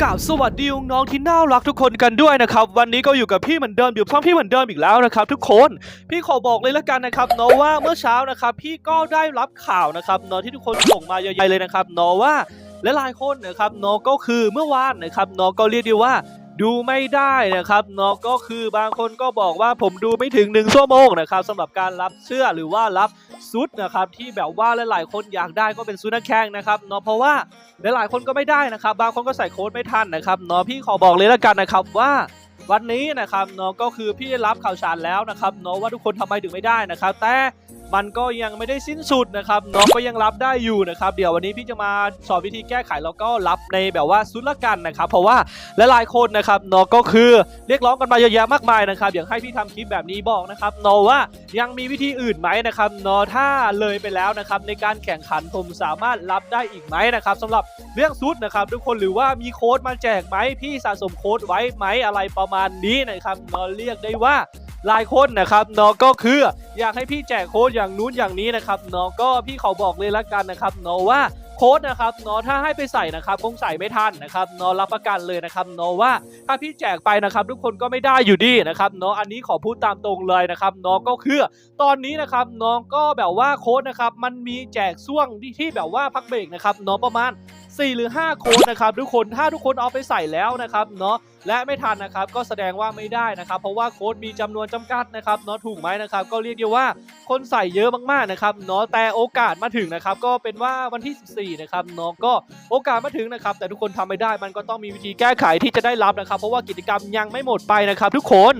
กับสวัสดีน้องที่น่ารักทุกคนกันด้วยนะครับ วันนี้ก็อยู่กับพี่เหมือนเดิมอยู่ช่องพี่เหมือนเดิมอีกแล้วนะครับ ทุกคนพี่ขอบอกเลยละกันนะครับเนาะว่าเมื่อเช้านะครับ พี่ก็ได้รับข่าวนะครับเนาะที่ทุกคนส่งมาเยอะๆเลยนะครับเนาะว่าและหลายคนนะครับเนาะก็คือเมื่อวานนะครับเนาะก็เรียกได้ว่า ดูไม่ได้นะครับเนาะก็คือบางคนก็บอกว่าผมดูไม่ถึง 1 ชั่วโมงนะครับสำหรับการรับเสื้อหรือว่ารับซุดนะครับที่แบบว่าหลายๆ คนอยากได้ก็เป็นซุดนักแข่งนะครับเนาะเพราะว่าหลายๆคนก็ไม่ได้นะครับ บางคนก็ใส่โค้ดไม่ทันนะครับเนาะพี่ขอบอกเลยละกันนะครับว่าวันนี้นะครับเนาะก็คือพี่ได้รับข่าวสารแล้วนะครับเนาะว่าทุกคนทำไมถึงไม่ได้นะครับ แต่ มันก็ยังไม่ได้สิ้นสุดนะครับเนาะก็ยังรับได้อยู่นะครับ เดี๋ยววันนี้พี่จะมาสอนวิธีแก้ไขแล้วก็รับในแบบว่าซุดละกันนะครับ เพราะว่าและหลายคนนะครับเนาะก็คือเรียกร้องกันมาเยอะแยะมากมายนะครับอยากให้พี่ทำคลิปแบบนี้บอกนะครับเนาะว่ายังมีวิธีอื่นไหมนะครับเนาะถ้าเลยไปแล้วนะครับในการแข่งขันผมสามารถรับได้อีกไหมนะครับสำหรับเรื่องซุดนะครับทุกคนหรือว่ามีโค้ดมาแจกไหมพี่สะสมโค้ดไว้ไหมอะไรประมาณนี้นะครับเนาะเรียกได้ว่า หลายคนนะครับเนาะก็คืออยากให้พี่แจกโค้ดอย่างนู้นอย่างนี้นะครับเนาะก็พี่ขอบอกเลยละกันนะครับเนาะว่าโค้ดนะครับเนาะถ้าให้ไปใส่นะครับคงใส่ไม่ทันนะครับเนาะรับประกันเลยนะครับเนาะว่าถ้าพี่แจกไปนะครับทุกคนก็ไม่ได้อยู่ดีนะครับเนาะอันนี้ขอพูดตามตรงเลยนะครับเนาะก็คือตอนนี้นะครับเนาะก็แบบว่าโค้ดนะครับมันมีแจกช่วงที่ที่แบบว่าพักเบรกนะครับเนาะประมาณ 4 หรือ 5 โค้ดนะครับทุกคนถ้าทุกคนเอาไปใส่แล้วนะครับเนาะ และไม่ทันนะครับก็แสดงว่าไม่ได้นะครับ เพราะว่าโค้ดมีจำนวนจำกัดนะครับเนาะถูกไหมนะครับก็เรียกได้ว่าคนใส่เยอะมากๆนะครับเนาะแต่โอกาสมาถึงนะครับก็เป็นว่าวันที่ 14นะครับเนาะก็โอกาสมาถึงนะครับแต่ทุกคนทำไม่ได้มันก็ต้องมีวิธีแก้ไขที่จะได้รับนะครับ เพราะว่ากิจกรรมยังไม่หมดไปนะครับ ทุกคน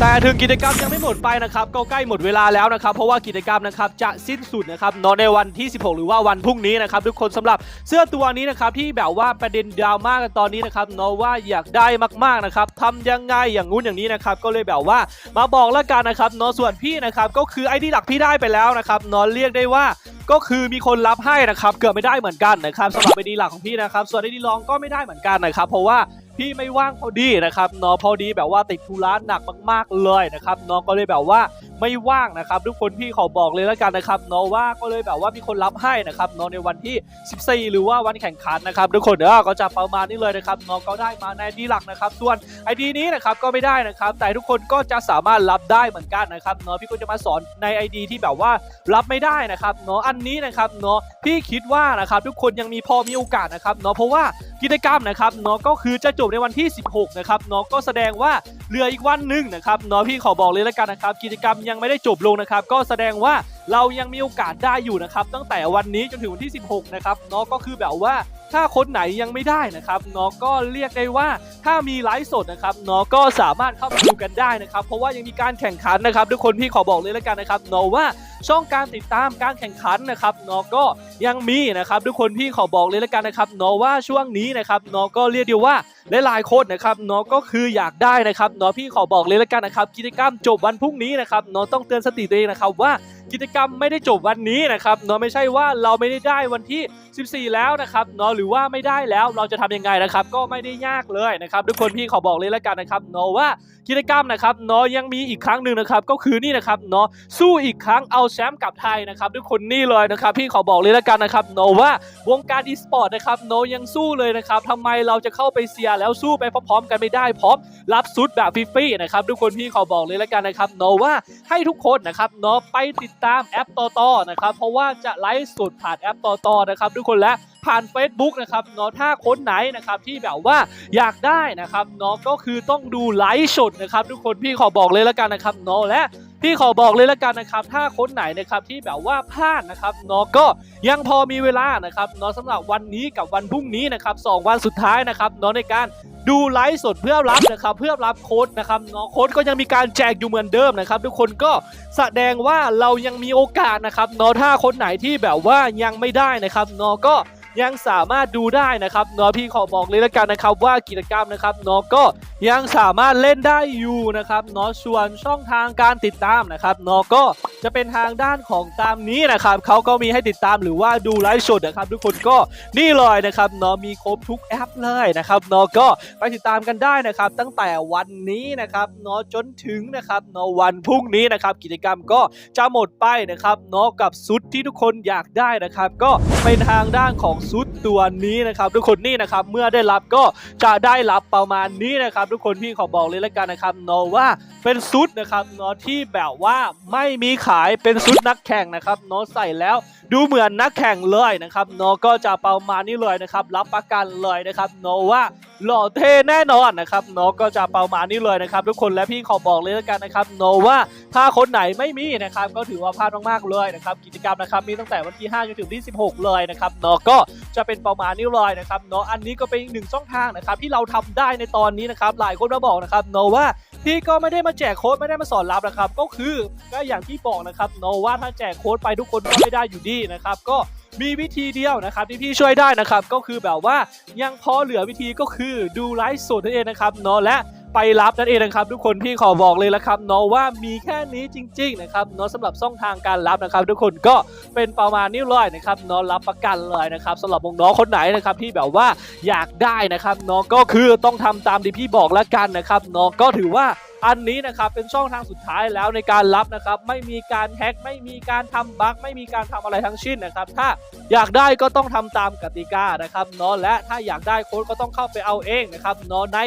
แต่ถึงกิจกรรมยังไม่หมดไปนะครับก็ใกล้หมดเวลาแล้วนะครับ เพราะว่ากิจกรรมนะครับจะสิ้นสุดนะครับนาะในวันที่ 16 หรือว่าวันพรุ่งนี้นะครับทุกคนสำหรับเสื้อตัวนี้นะครับที่แบบว่าประเด็นดราม่ากันตอนนี้นะครับนาะว่าอยากได้มากๆนะครับทำยังไงอย่างงู้นอย่างนี้นะครับก็เลยแบบว่ามาบอกแล้วกันนะครับนาะส่วนพี่นะครับก็คือไอที่หลักพี่ได้ไปแล้วนะครับนาะเรียกได้ว่าก็คือมีคนรับให้นะครับเกือบไม่ได้เหมือนกันนะครับสำหรับไอดีหลักของพี่นะครับส่วนไอดีรองก็ไม่ได้เหมือนกันนะครับเพราะว่า พี่ไม่ว่างพอดีนะครับเนาะพอดีแบบว่าติดธุระหนักมาก ๆเลยนะครับเนาะก็เลยแบบว่า ไม่ว่างนะครับ ทุกคนพี่ขอบอกเลยแล้วกันนะครับเนาะว่าก็เลยแบบว่ามีคนรับให้นะครับเนาะในวันที่ 14 หรือว่าวันแข่งขันนะครับทุกคนเออก็จะประมาณนี้เลยนะครับเนาะก็ได้มาในดีหลักนะครับ ส่วนไอดีนี้นะครับก็ไม่ได้นะครับ แต่ทุกคนก็จะสามารถรับได้เหมือนกันนะครับเนาะพี่ก็จะมาสอนใน ID ที่แบบว่ารับไม่ได้นะครับเนาะอันนี้นะครับเนาะพี่คิดว่านะครับทุกคนยังมีพอมีโอกาสนะครับเนาะเพราะว่ากิจกรรมนะครับเนาะก็คือจะจบในวันที่ 16 นะครับเนาะก็แสดงว่าเหลืออีกวันหนึ่งนะครับเนาะพี่ขอบอกเลยแล้วกันนะครับกิจกรรมยังไม่ได้จบลงนะครับ ก็แสดงว่าเรายังมีโอกาสได้อยู่นะครับ ตั้งแต่วันนี้จนถึงวันที่ 16 นะครับเนาะก็คือแบบว่าถ้าคนไหนยังไม่ได้นะครับเนาะก็เรียกได้ว่าถ้ามีไลฟ์สดนะครับเนาะก็สามารถเข้ามาดูกันได้นะครับ เพราะว่ายังมีการแข่งขันนะครับทุกคนพี่ขอบอกเลยแล้วกันนะครับเนาะว่าช่องการติดตามการแข่งขันนะครับเนาะก็ยังมีนะครับทุกคนพี่ขอบอกเลยแล้วกันนะครับเนาะว่าช่วงนี้นะครับเนาะก็เรียกได้ว่าและหลายๆคนนะครับเนาะก็คืออยากได้นะครับเนาะพี่ขอบอกเลยล้วกันนะครับกิจกรรมจบวันพรุ่งนี้นะครับเนาะต้องเตือนสติตัวเองนะครับว่ากิจกรรมไม่ได้จบวันนี้นะครับเนาะไม่ใช่ว่าเราไม่ได้ได้วันที่ 14 แล้วนะครับเนาะหรือว่าไม่ได้แล้วเราจะทำยังไงนะครับ ก็ไม่ได้ยากเลยนะครับ ทุกคนพี่ขอบอกเลยล้วกันนะครับเนาะว่ากิจกรรมนะครับเนาะยังมีอีกครั้งหนึ่งนะครับ ก็คือนี่นะครับเนาะสู้อีกครั้งเอาแชมป์กลับไทยนะครับ ทุกคนนี่เลยนะครับ พี่ขอบอกเลยล้วกันนะครับเนาะว่าวงการอีสปอร์ตนะครับเนาะยังสู้เลยนะครับทำไมเราจะเข้าไปเสียร์แล้วสู้ไปพร้อมๆกันไม่ได้พร้อมรับซุดแบบฟรีๆนะครับทุกคนพี่ขอบอกเลยแล้วกันนะครับเนาะว่าให้ทุกคนนะครับเนาะไปติดตามแอปต่อๆนะครับเพราะว่าจะไลฟ์สดผ่านแอปต่อๆนะครับทุกคนและผ่าน Facebook นะครับเนาะถ้าคนไหนนะครับที่แบบว่าอยากได้นะครับเนาะก็คือต้องดูไลฟ์สดนะครับทุกคนพี่ขอบอกเลยแล้วกันนะครับเนาะและ พี่ขอบอกเลยล้วกันนะครับ ถ้าคนไหนนะครับที่แบบว่าพลาดนะครับเนาะก็ยังพอมีเวลานะครับเนาะสำหรับวันนี้กับวันพรุ่งนี้นะครับสองวันสุดท้ายนะครับเนาะในการดูไลฟ์สดเพื่อรับนะครับเพื่อรับโค้ดนะครับเนาะโค้ดก็ยังมีการแจกอยู่เหมือนเดิมนะครับ ทุกคนก็แสดงว่าเรายังมีโอกาสนะครับเนาะถ้าคนไหนที่แบบว่ายังไม่ได้นะครับเนาะก็ ยังสามารถดูได้นะครับเนาะพี่ขอบอกเลยแล้วกันนะครับว่ากิจกรรมนะครับเนาะก็ยังสามารถเล่นได้อยู่นะครับเนาะส่วนช่องทางการติดตามนะครับเนาะก็จะเป็นทางด้านของตามนี้นะครับเขาก็มีให้ติดตามหรือว่าดูไลฟ์สดนะครับ ทุกคนก็นี่เลยนะครับเนาะมีครบทุกแอปเลยนะครับเนาะก็ไปติดตามกันได้นะครับ ตั้งแต่วันนี้นะครับเนาะจนถึงนะครับเนาะวันพรุ่งนี้นะครับกิจกรรมก็จะหมดไปนะครับเนาะกับซุดที่ทุกคนอยากได้นะครับ ก็เป็นทางด้านของซุดตัวนี้นะครับ ทุกคนนี่นะครับเมื่อได้รับก็จะได้รับประมาณนี้นะครับ ทุกคนพี่ขอบอกเลยละกันนะครับเนาะว่าเป็นซุดนะครับเนาะที่แบบว่าไม่มีขายเป็นซุดนักแข่งนะครับเนาะใส่แล้วดูเหมือนนักแข่งเลยนะครับเนาะก็จะประมาณนี้เลยนะครับ รับประกันเลยนะครับเนาะว่าหล่อเท่แน่นอนนะครับเนาะก็จะเประมานี้เลยนะครับ ทุกคนและพี่ขอบอกเลยและกันนะครับเนาะว่าถ้าคนไหนไม่มีนะครับก็ถือว่าพลาดมากๆเลยนะครับกิจกรรมนะครับมีตั้งแต่วันที่5จนถึงที่ 16 เลยนะครับเนาะก็จะเป็นเประมานี้เลยนะครับเนาะอันนี้ก็เป็นอีกหนึ่งช่องทางนะครับที่เราทำได้ในตอนนี้นะครับหลายคนมาบอกนะครับเนาะว่าพี่ก็ไม่ได้มาแจกโค้ดไม่ได้มาสอนรับนะครับ ก็คือก็อย่างที่บอกนะครับโนว่าถ้าแจกโค้ดไปทุกคนก็ไม่ได้อยู่ดีนะครับก็ มีวิธีเดียวนะครับที่พี่ช่วยได้นะครับก็คือแบบว่ายังพอเหลือวิธีก็คือดูไลฟ์สดนั่นเองนะครับเนาะและไปรับนั่นเองนะครับ ทุกคนพี่ขอบอกเลยละครับเนาะว่ามีแค่นี้จริง ๆ นะครับเนาะสำหรับช่องทางการรับนะครับ ทุกคนก็เป็นประมาณนี้เลยนะครับเนาะรับประกันเลยนะครับสำหรับน้องๆคนไหนนะครับที่แบบว่าอยากได้นะครับเนาะก็คือต้องทำตามที่พี่บอกละกันนะครับเนาะก็ถือว่า อันนี้นะครับเป็นช่องทางสุดท้ายแล้วในการรับนะครับ ไม่มีการแฮ็กไม่มีการทำบั๊กไม่มีการทำอะไรทั้งสิ้นนะครับ ถ้าอยากได้ก็ต้องทำตามกติกานะครับเนาะและถ้าอยากได้โค้ดก็ต้องเข้าไปเอาเองนะครับเนาะใน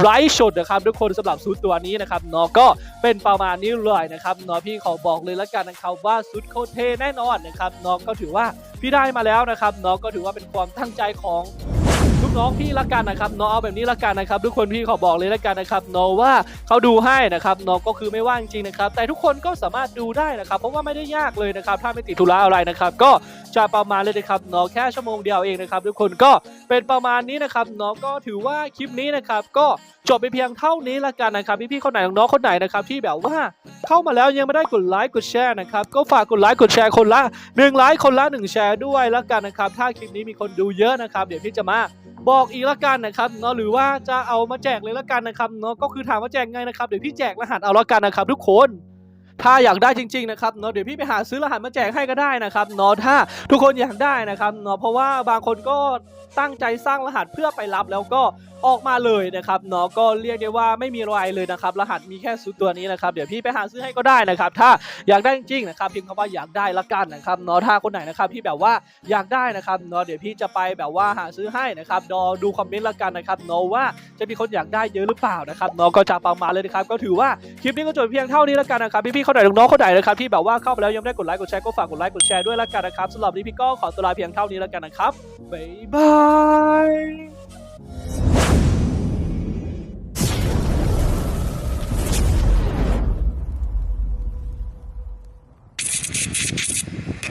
ไรชดนะครับทุกคนสำหรับซูตตัวนี้นะครับเนาะก็เป็นประมาณนี้เลยนะครับเนาะพี่ขอบอกเลยละกันนะครับว่าซุดโคเทแน่นอนนะครับเนาะก็ถือว่าพี่ได้มาแล้วนะครับเนาะก็ถือว่าเป็นความตั้งใจของ น้องพี่ละกันนะครับเนาะเอาแบบนี้ละกันนะครับทุกคนพี่ขอบอกเลยละกันนะครับเนาะว่าเขาดูให้นะครับเนาะก็คือไม่ว่างจริงนะครับ แต่ทุกคนก็สามารถดูได้นะครับ เพราะว่าไม่ได้ยากเลยนะครับ ถ้าไม่ติดธุระอะไรนะครับ ก็จะประมาณเลยนะครับเนาะแค่ชั่วโมงเดียวเองนะครับ ทุกคนก็เป็นประมาณนี้นะครับเนาะก็ถือว่าคลิปนี้นะครับ ก็จบไปเพียงเท่านี้ละกันนะครับพี่ๆคนไหนน้องๆคนไหนนะครับที่แบบว่าเข้ามาแล้วยังไม่ได้กดไลค์กดแชร์นะครับก็ฝากกดไลค์กดแชร์คนละหนึ่งไลค์คนละหนึ่งแชร์ด้วยละกันนะครับถ้าคลิปนี้มีคนดูเยอะนะครับ เดี๋ยวพี่จะมา บอกอีกละกันนะครับเนาะหรือว่าจะเอามาแจกเลยละกันนะครับเนาะก็คือถามว่าแจกไงนะครับเดี๋ยวพี่แจกรหัสเอาละกันนะครับ ทุกคนถ้าอยากได้จริงๆนะครับเนาะเดี๋ยวพี่ไปหาซื้อรหัสมาแจกให้ก็ได้นะครับเนาะถ้าทุกคนอยากได้นะครับเนาะเพราะว่าบางคนก็ตั้งใจสร้างรหัสเพื่อไปรับแล้วก็ออกมาเลยนะครับเนาะก็เรียกได้ว่าไม่มีรอะไรเลยนะครับ รหัสมีแค่สูตรตัวนี้นะครับเดี๋ยวพี่ไปหาซื้อให้ก็ได้นะครับ ถ้าอยากได้จริงๆนะครับพิมพ์คำว่าอยากได้ละกันนะครับเนาะถ้าคนไหนนะครับที่แบบว่าอยากได้นะครับเนาะเดี๋ยวพี่จะไปแบบว่าหาซื้อให้นะครับดอดูคอมเมนต์ละกันนะครับเนาะว่าจะมีคนอยากได้เยอะหรือเปล่านะครับเนาะก็จะประมาณเลยนะครับก็ถือว่าคลิปนี้ก็จบเพียงเท่านี้ละกันนะครับพี่ๆคนไหนน้องๆคนไหนนะครับที่แบบว่าเข้าไปแล้วยังได้กดไลค์กดแชร์ก็ฝากกดไลค์กดแชร์ด้วยละกันนะครับสำหรับวันนี้พี่ก็ขอตัวลาเพียงเท่านี้ละกันนะครับบ๊ายบาย